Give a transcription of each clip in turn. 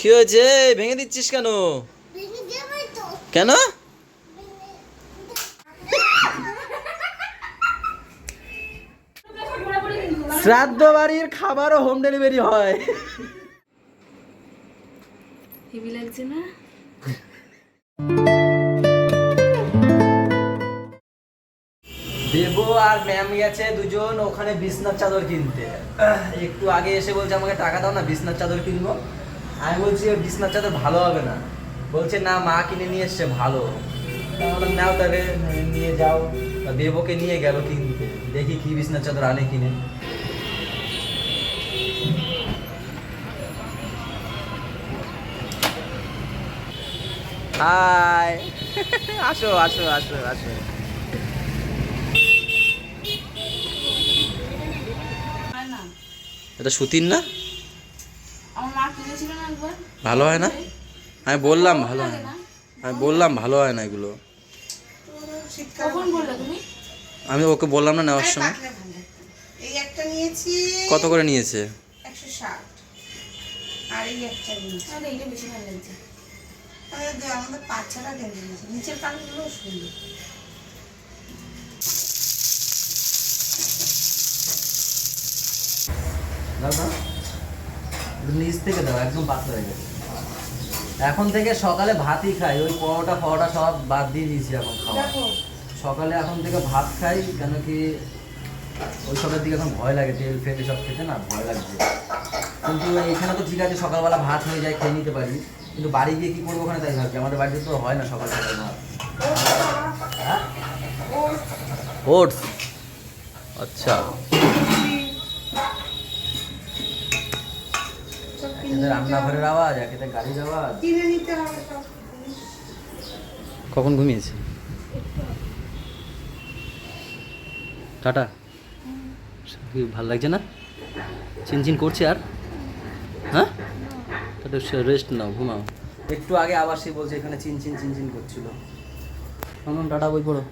কি হয়েছে? ভেঙে দিচ্ছিস কেন? কেন? শ্রাদ্ধ বাড়ির খাবারও হোম ডেলিভারি হয়। হেভি লাগছে না? দেবো আর ম্যাম গেছে দুজন ওখানে বিছনার চাদর কিনতে। একটু আগে এসে বলছে আমাকে টাকা দাও না বিছনার চাদর কিনবো। আমি বলছি ওই বিছনার চাদর ভালো হবে না। বলছে, না, মা কিনে নিয়ে এসছে, ভালো। নাও তাহলে, নিয়ে যাও। দেবকে নিয়ে গেল কিনতে। দেখি কি বিছনার চাদর আনে কিনে। হাই। আসো আসো আসো আসো। এটা সুতির না? আমার মা কিনেছিল না একবার। ভালো হয় না? আমি বললাম ভালো হয় না। আমি বললাম ভালো হয় না এগুলো। কখন বললে তুমি? আমি ওকে বললাম না নেওয়ার সময়। এই একটা নিয়েছি। কত করে নিয়েছে? একশো ষাট। আর এই একটা নিয়েছি। তাহলে এইটা বেশি ভালো লাগছে। আমাদের দে- গেঞ্জি নিয়েছে নিচের কানগুলো সুন্দর। দাও দাও একটু নিচ থেকে দাও একদম পাতলা হয়ে গেছে। এখন থেকে সকালে ভাতই খাই ওই পরোটা ফরোটা সব বাদ দিয়ে দিয়েছি এখন খাওয়া। সকালে এখন থেকে ভাত খাই কেন কি ওইসবের দিকে এখন ভয় লাগে তেল ফেল সব খেতে না ভয় লাগছে। কিন্তু এখানে তো ঠিক আছে সকালবেলা ভাত হয়ে যায় খেয়ে নিতে পারি। কিন্তু বাড়ি গিয়ে কি করব ওখানে তাই ভাবছি আমাদের বাড়িতে তো হয় না সকাল সকাল ভাত। হ্যাঁ? ওটস। আচ্ছা। এতে রান্নাঘরের আওয়াজ একেতে গাড়ির আওয়াজ। কিনে নিতে হবে সব। কখন ঘুমিয়েছে? টাটা। কি ভালো লাগছে না? চিনচিন করছে আর? হ্যাঁ? তাহলে রেস্ট নাও ঘুমাও। একটু আগে আবার সে বলছে এখানে চিনচিন চিনচিন করছিল। কেমন টাটা বই পড়ো।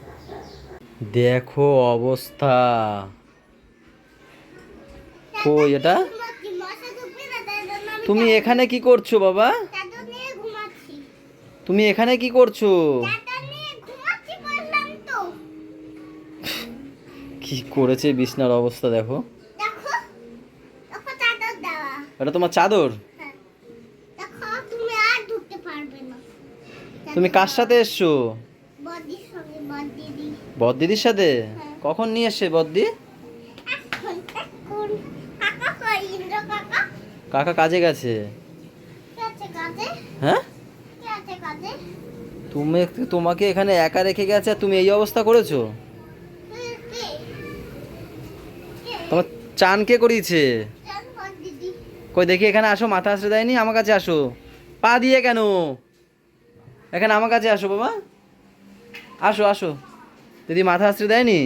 দেখো অবস্থা। কই এটা ঘুমাচ্ছি মশা ঢুকবে না তাই জন্য আমি তুমি এখানে কি করছ বাবা? তুমি এখানে কি করছ? কি করেছে বিছনার অবস্থা দেখো। এটা তোমার চাদর? হ্যাঁ। তুমি কার সাথে এসছো? বদিদি বদ্দিদির সাথে? কখন নিয়ে এসছে বদ্দি এখন এখন কাকা কই ইন্দ্র কাকা কাজে গেছে? হ্যাঁ? তুমি তোমাকে এখানে একা রেখে গেছে তুমি এই অবস্থা করেছ? তোমার চান কে করিয়েছে? কই দেখি এখানে আসো মাথা আসতে দেয়নি? আমার কাছে আসো। পা দিয়ে কেন? এখানে আমার কাছে আসো বাবা। আসো আসো। দিদি মাথা আসতে দেয়নি?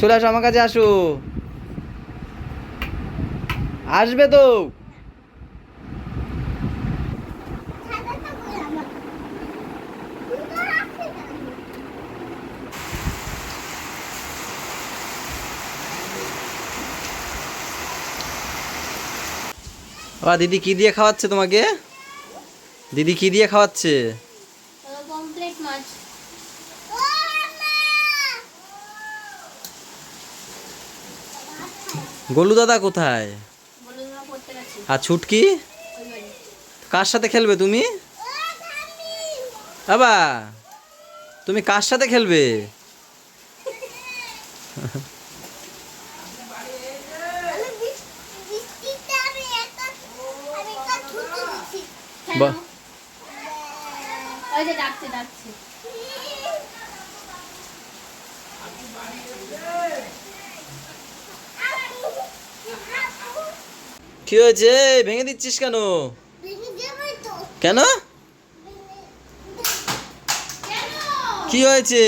চলে আসো আমার কাছে আসো। আসবে তো। দিদি কি দিয়ে খাওয়াচ্ছে তোমাকে? দিদি কি দিয়ে খাওয়াচ্ছে? গোলু দাদা কোথায় বলে তোমরা পড়তে গেছি আর ছুটকি? কার সাথে খেলবে তুমি? বাবা তুমি কার সাথে খেলবে? আমি বিস- বিস্কিটটা আমি একটা আমি একটা ছুটি দিচ্ছি বাহ ওই যে ডাকছে ডাকছে কি হয়েছে? ভেঙে দিচ্ছিস কেন? কেন? কি হয়েছে?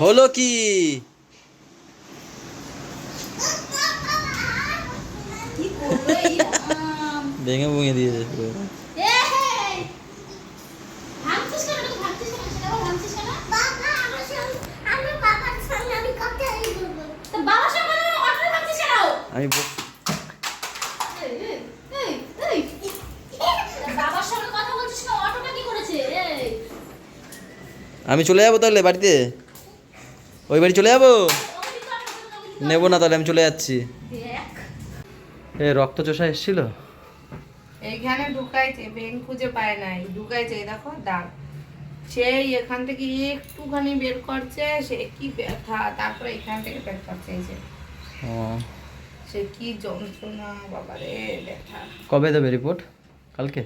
হলো কি? ভেঙে ভেঙে দিয়েছে পুরো। এই ভাঙছিস কেন তুই ভাঙছিস কেন সেটা আবার ভাঙছিস কেন বাবা আমার সঙ্গে আমি বাবার সঙ্গে আমি কথা বলব তো বাবার সঙ্গে অটো আমি ব- এই, এই, এই, এই। বাবার সঙ্গে কথা বলছিস না অটোটা কি করেছে এই। আমি চলে যাব তাহলে বাড়িতে? ওই বাড়ি চলে যাব। নেব না তাহলে আমি চলে যাচ্ছি। এ রক্তচোষা এসেছিল? এইখানে ঢুকাইছে বেন খুঁজে পায় নাই। ঢুকাইছে এই দেখো দাগ সেই এখান থেকে একটুখানি বের করছে সে কি ব্যথা? তারপরে এখান থেকে বের করছে এই যে। ও। সে কি যন্ত্রণা বাবারে ব্যথা। কবে দেবে রিপোর্ট কালকে।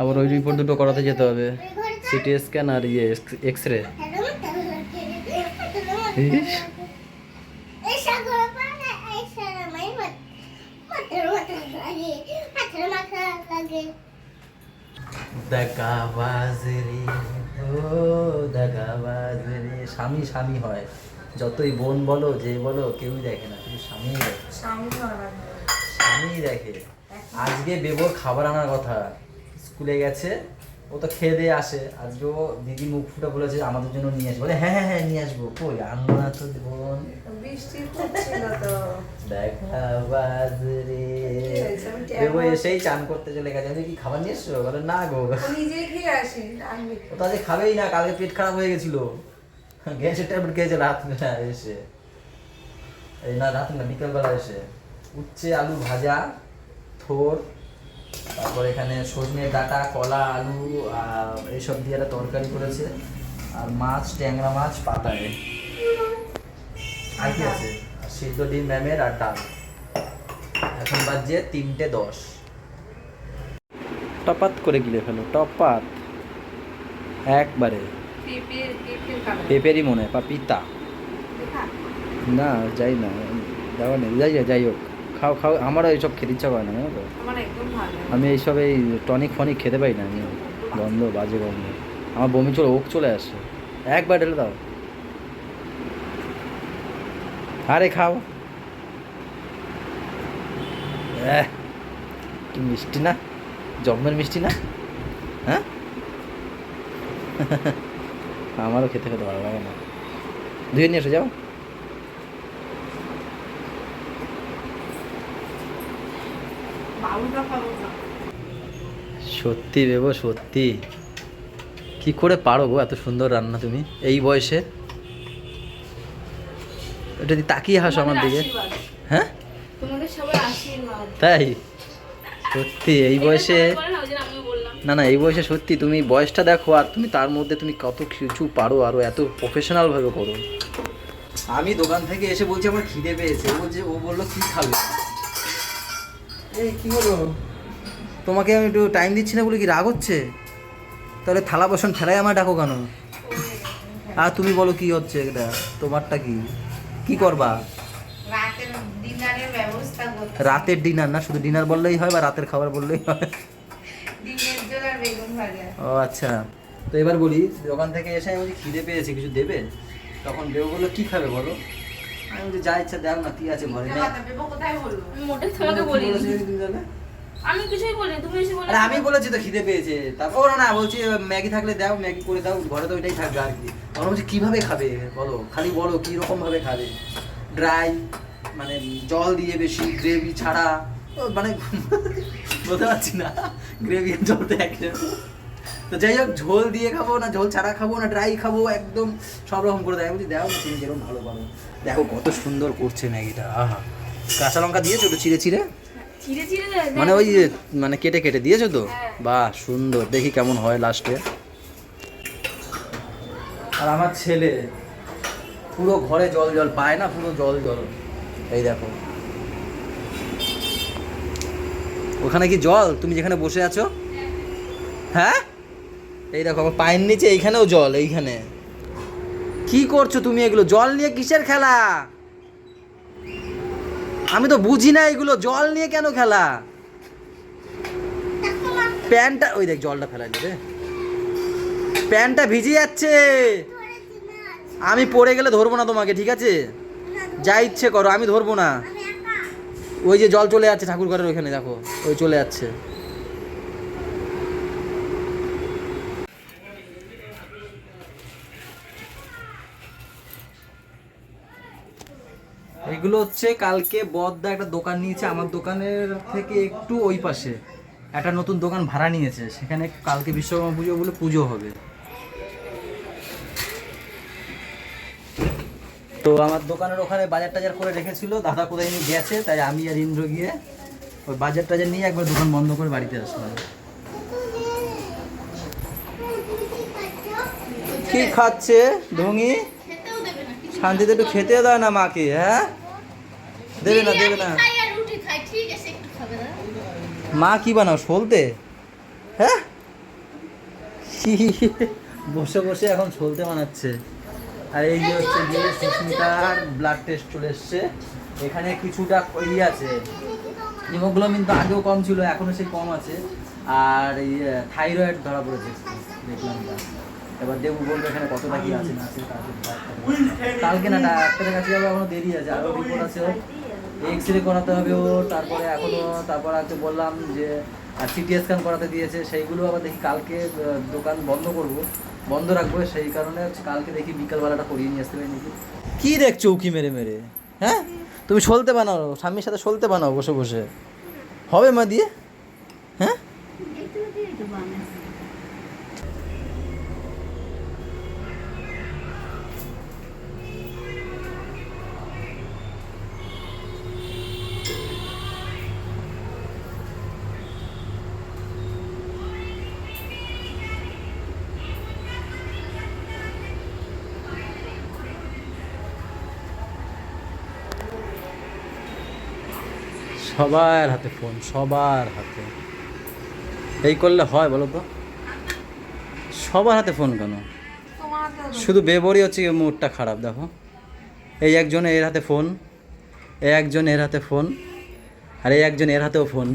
আবার ওই রিপোর্ট দুটো করাতে যেতে হবে। সিটি স্ক্যান আর ইয়ে এক্স রে ইস। এই সাগর পানা এই সারা মাই মত মাথার মাথা লাগে মাথার মাথা লাগে। দাগাবাজ রে ও দাগাবাজ স্বামী স্বামী হয়। যতই বোন বলো যে বলো কেউই দেখে না শুধু স্বামী দেখে। স্বামী দেখে। আজকে বেবোর খাবার আনার কথা। স্কুলে গেছে ও তো খেয়ে দিয়ে আসে। আজকে ও দিদি মুখ ফুটে বলেছে আমাদের জন্য নিয়ে আসব। বলে হ্যাঁ হ্যাঁ হ্যাঁ নিয়ে আসব। কই? আনব না তো বোন। বৃষ্টি পড়ছিল তো। এসেই চান করতে চলে গেছে। আমি কি খাবার নিয়ে এসছো? বলে না গো। নিজেই খেয়ে আসে ও তো আজকে খাবেই না কালকে পেট খারাপ হয়ে গেছিল। গ্যাসের ট্যাবলেট খেয়েছে রাত বেলা এসে। এই না, রাত না বিকেলবেলা এসে। উচ্ছে, আলু ভাজা, থোর, তারপর এখানে সজনে ডাটা, কলা, আলু এইসব দিয়ে একটা তরকারি করেছে। আর মাছ, ট্যাংরা মাছ পাতায় আর কি আছে? সিদ্ধ ডিম, ম্যামের আর ডাল। এখন বাজছে তিনটে দশ। টপাত করে গিলে ফেলো, টপাত। একবারে। পেঁপেরই মনে হয় পাপিতা। না যাই না যাওয়া নেই যাই যাই হোক। খাও খাও আমারও এইসব খেতে ইচ্ছা করে না জানো তো। আমি এইসব এই টনিক ফনিক খেতে পারি না আমি গন্ধ বাজে গন্ধ। আমার বমি চলে ওক চলে আসে। একবার ঢেলে দাও। আরে খাও। কি মিষ্টি না? জম্মের মিষ্টি না? হ্যাঁ? আমারও খেতে খেতে ভালো লাগে না। ধুয়ে নিয়ে এসে যাও। সত্যি বেবো সত্যি। কি করে পারো গো এত সুন্দর রান্না তুমি এই বয়সে? দিয়ে তাকিয়ে হাসো আমার দিকে। হ্যাঁ? তাই? সত্যি এই বয়সে না না এই বয়সে সত্যি তুমি বয়সটা দেখো আর তুমি তার মধ্যে তুমি কত কিছু পারো আরও এত প্রফেশনাল ভাবে করো। আমি দোকান থেকে এসে বলছি আমার খিদে পেয়েছে। ও বলছে ও বলল কি খাবে? এই কি হলো? তোমাকে আমি একটু টাইম দিচ্ছি না বলে কি রাগ হচ্ছে? তাহলে থালা বাসন ফেলাই আমার ডাকো কেন? আর তুমি বলো কি হচ্ছে এটা তোমারটা কি? কি করবা? রাতের ডিনারের ব্যবস্থা করতে রাতের ডিনার না শুধু ডিনার বললেই হয় বা রাতের খাবার বললেই হয় ডিমের জল আর বেগুন ভাজা ও আচ্ছা। তো এবার বলি দোকান থেকে এসে আমি বলছি খিদে পেয়েছে কিছু দেবে? তখন বেউ বলল কি খাবে বলো? আমি বলছি যা ইচ্ছা দেখ না কি আছে ঘরে আমি কিছুই বলিনি তুমি এসে বলে আরে আমি বলেছি তো খিদে পেয়েছে। তারপর না না বলছি ম্যাগি থাকলে দাও ম্যাগি করে দাও ঘরে তো ওইটাই থাকবে আর কি। তখন বলছি কীভাবে খাবে? বলো খালি বলো কি রকম ভাবে খাবে? ড্রাই মানে জল দিয়ে বেশি গ্রেভি ছাড়া। মানে বলতে পারছি না। গ্রেভি আর জল তো একরকম। তো যাই হোক ঝোল দিয়ে খাব না ঝোল ছাড়া খাব না ড্রাই খাব একদম সব রকম করে দেয় বলছি দেখো তুমি যেরকম ভালো পারো। দেখো কত সুন্দর করছে ম্যাগিটা আহা। কাঁচা লঙ্কা দিয়েছ তো চিড়ে চিড়ে? চিড়ে চিড়ে মানে ওই মানে কেটে কেটে দিয়েছ তো? হ্যাঁ। বাহ সুন্দর। দেখি কেমন হয় লাস্টে আর আমার ছেলে পুরো ঘরে জল জল পায় না পুরো জল জল। এই দেখো। ওখানে কি জল? তুমি যেখানে বসে আছো? হ্যাঁ? এই দেখো, আমার পায়ের নিচে এইখানেও জল, এইখানে। কি করছ তুমি এগুলো? জল নিয়ে কিসের খেলা? আমি তো বুঝি না এগুলো। জল নিয়ে কেন খেলা? প্যান্টটা ওই দেখ, জলটা ফেলাই রে। প্যান্টটা ভিজে যাচ্ছে। আমি পড়ে গেলে ধরবো না তোমাকে, ঠিক আছে? যা ইচ্ছে করো, আমি ধরবো না। ওই যে জল চলে যাচ্ছে ঠাকুর ঘরের ওইখানে, দেখো, ওই চলে যাচ্ছে। এগুলো হচ্ছে কালকে বদ্দা একটা দোকান নিয়েছে, আমার দোকানের থেকে একটু ওই পাশে। একটা নতুন দোকান ভাড়া নিয়েছে, সেখানে কালকে বিশ্বকর্মা পুজো বলে পুজো হবে। তো আমার দোকানের ওখানে বাজার টাজার করে রেখেছিল দাদা কোথায় নিয়ে গেছে তাই আমি আর ইন্দ্র গিয়ে ওই বাজার টাজার নিয়ে একবার দোকান বন্ধ করে বাড়িতে আসলাম। কি খাচ্ছে কিছু শান্তিতে একটু খেতে দেয় না মাকে হ্যাঁ? দেবে না দেবে না। মা কি বানাও সলতে হ্যাঁ? বসে বসে এখন সলতে বানাচ্ছে। আর এই যে হচ্ছে গিয়ে সুস্মিতার ব্লাড টেস্ট চলে এসছে। এখানে কিছুটা ইয়ে আছে। হিমোগ্লোবিন তো আগেও কম ছিল এখনও সে কম আছে। আর এই থাইরয়েড ধরা পড়েছে, দেখলাম এবার দেবু বলবে এখানে কতটা কি আছে, না আছে কালকে না, ডাক্তারের কাছে যাবে, এখনও দেরি আছে আরও রিপোর্ট আছে এক্স রে করাতে হবে ও, তারপরে এখনও, তারপর আজকে বললাম যে, আর সিটি স্ক্যান করাতে দিয়েছে, সেইগুলো আবার দেখি কালকে দোকান বন্ধ করব। বন্ধ রাখব, সেই কারণে কালকে দেখি বিকালবেলাটা করিয়ে নিয়ে আসতে নাকি। কি দেখছ উকি মেরে মেরে? হ্যাঁ? তুমি সলতে বানাও, স্বামীর সাথে সলতে বানাও বসে বসে। হবে মা দিয়ে? হ্যাঁ? সবার হাতে ফোন, সবার হাতে। এই করলে হয় বলো তো? সবার হাতে ফোন কেন? শুধু বেবরই হচ্ছে মুডটা খারাপ, দেখো। এই একজন এর হাতে ফোন, এই একজন এর হাতে ফোন, আর এই একজন এর হাতেও ফোন।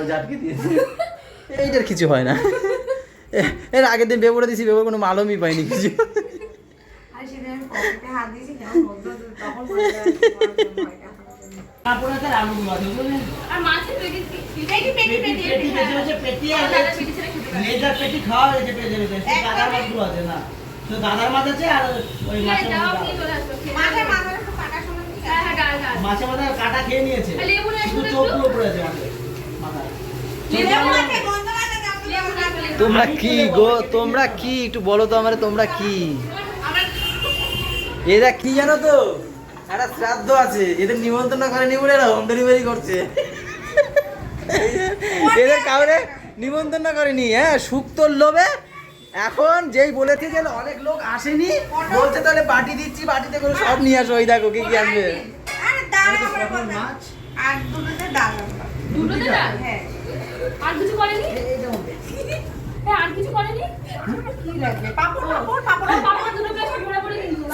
দরজা আটকে দিয়েছে। এইটার কিছু হয় না। এর আগের দিন বেবরে দিয়েছি বেবর কোনো মালমই পাইনি কিছু। দাদার মাছ আছে আর ওই মাছের কাটা ঠিক হ্যাঁ হ্যাঁ কাটা খেয়ে নিয়েছে। শুধু আছে তোমরা কি গো? তোমরা কি? একটু বলো তো আমার তোমরা কি? এরা কি জানো তো? একটা শ্রাদ্ধ আছে। এদের নিমন্ত্রণ করে নিবলে এরা হোম ডেলিভারি করছে। এদের কাউরে নিমন্ত্রণ করেনি। হ্যাঁ শুক্তোর লোভে। এখন যেই বলেছে যে অনেক লোক আসেনি বলছে তাহলে বাটি দিচ্ছি বাটিতে করে সব নিয়ে আসো। ওই দেখো কি কি আনবে? আরে ডাল আর দুটোতে ডাল। দুটোতে ডাল হ্যাঁ। আর কিছু করেনি? হ্যাঁ আর কিছু করেনি? কিন্তু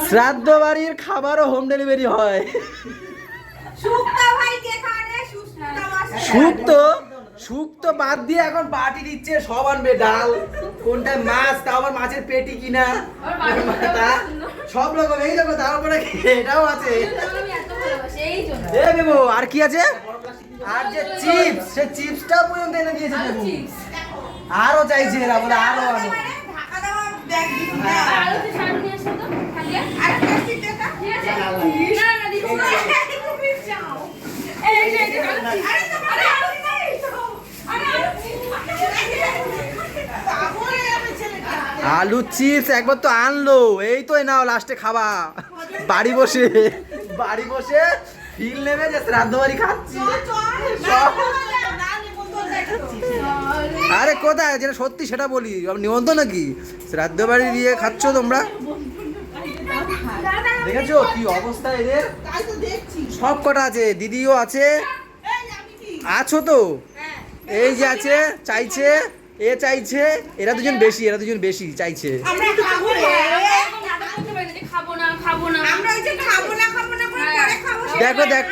শ্রাদ্ধ বাড়ির খাবারও হোম ডেলিভারি হয়। শুক্তা শুক্তো বাদ দিয়ে এখন পার্টি দিচ্ছে সব আনবে ডাল। কোনটায় মাছ তাও আবার মাছের পেটি কিনা? সব রকম এই দেখো তারপরে এটাও আছে। এ বেবু আর কি আছে? আর যে চিপস সে চিপসটাও পর্যন্ত এনে দিয়েছে আর বেবু। আরও চাইছে এরা বলে আরও আনো ঢাকা দেওয়া ব্যাগ দিবি না আর আলু দিয়ে ছাড় নিয়ে আসো তো খালিয়া? আর প্লাস্টিক টাকা ঠিক আছে? না না দিচ্ছি না তুমি চাও এই যে এই যে আলু চিপস। আরে তো আরে আরে নাই তো আরে আরে পাগল হয়ে আলু চিপস একবার তো আনলো এই তো নাও লাস্টে খাবা। বাড়ি বসে। বাড়ি বসে ফিল নেবে যে শ্রাদ্ধ বাড়ি খাচ্ছি আরে কোথায় যেটা সত্যি সেটা বলি নিমন্ত্রণ নাকি শ্রাদ্ধ বাড়ি দিয়ে খাচ্ছ তোমরা দেখেছ কি অবস্থা এদের তাই তো দেখছি সব কটা আছে দিদিও আছে আছো তো এই যে আছে চাইছে এ চাইছে এরা দুজন বেশি এরা দুজন বেশি চাইছে আমরা খাব না না খাব না খাব না আমরা ওই যে খাব না খাব হ্যাঁ। দেখো দেখ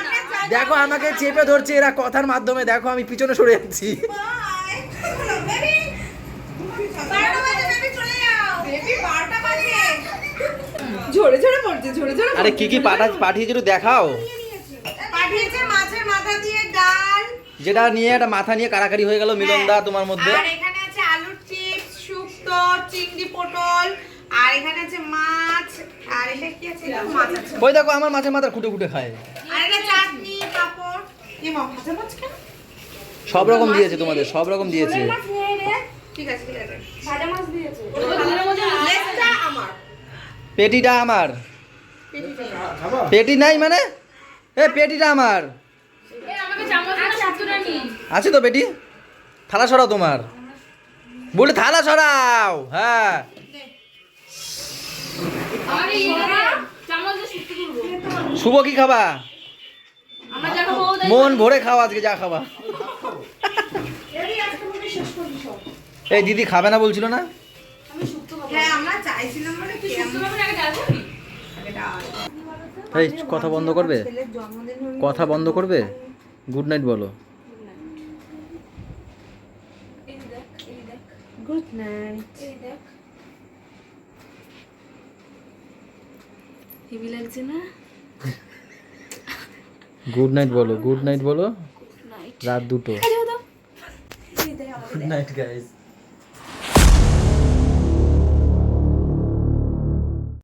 দেখো আমাকে চেপে ধরছে এরা কথার মাধ্যমে। দেখো আমি পিছনে সরে যাচ্ছি। ঝরে ঝরে পড়ছে ঝরে ঝরে আরে কি কি পাঠা পাঠিয়েছে একটু দেখাও? পাঠিয়েছে মাছের মাথা দিয়ে ডাল। যেটা নিয়ে একটা মাথা নিয়ে কারাকারি হয়ে গেল মিলনদা তোমার মধ্যে। আর এখানে আছে আলুর চিপস শুক্তো চিংড়ি পটল আর এখানে আছে মাছ ওই দেখো আমার মাছের মাথা খুঁটে খুঁটে খায়। আর এটা চাটনি পাপড়। কি মা মাছ কেন? সব রকম দিয়েছে তোমাদের সব রকম দিয়েছে। ঠিক আছে ঠিক আছে। ভাজা মাছ দিয়েছে। লেজটা আমার। পেটিটা আমার। পেটি নাই মানে? এ পেটিটা আমার। এই আমাকে চামচ দিয়ে শুক্তোটা নি আছে তো পেটি? থালা সরাও তোমার। বলে থালা সরাও হ্যাঁ আমাকে ইয়ে করে চামচ দিয়ে শুক্তো করব শুভ কি খাবা? মন ভরে খাওয়া আজকে যা খাবা। এই দিদি খাবে না বলছিল না? আমি শুক্তো খাব। হ্যাঁ মানে এই কথা বন্ধ করবে? ছেলের জন্মদিন হলো। কথা বন্ধ করবে? গুড নাইট বলো। গুড নাইট এই দেখ হেভি লাগছে না? গুড নাইট বলো গুড নাইট বলো। রাত দুটো। এই গুড নাইট গাইস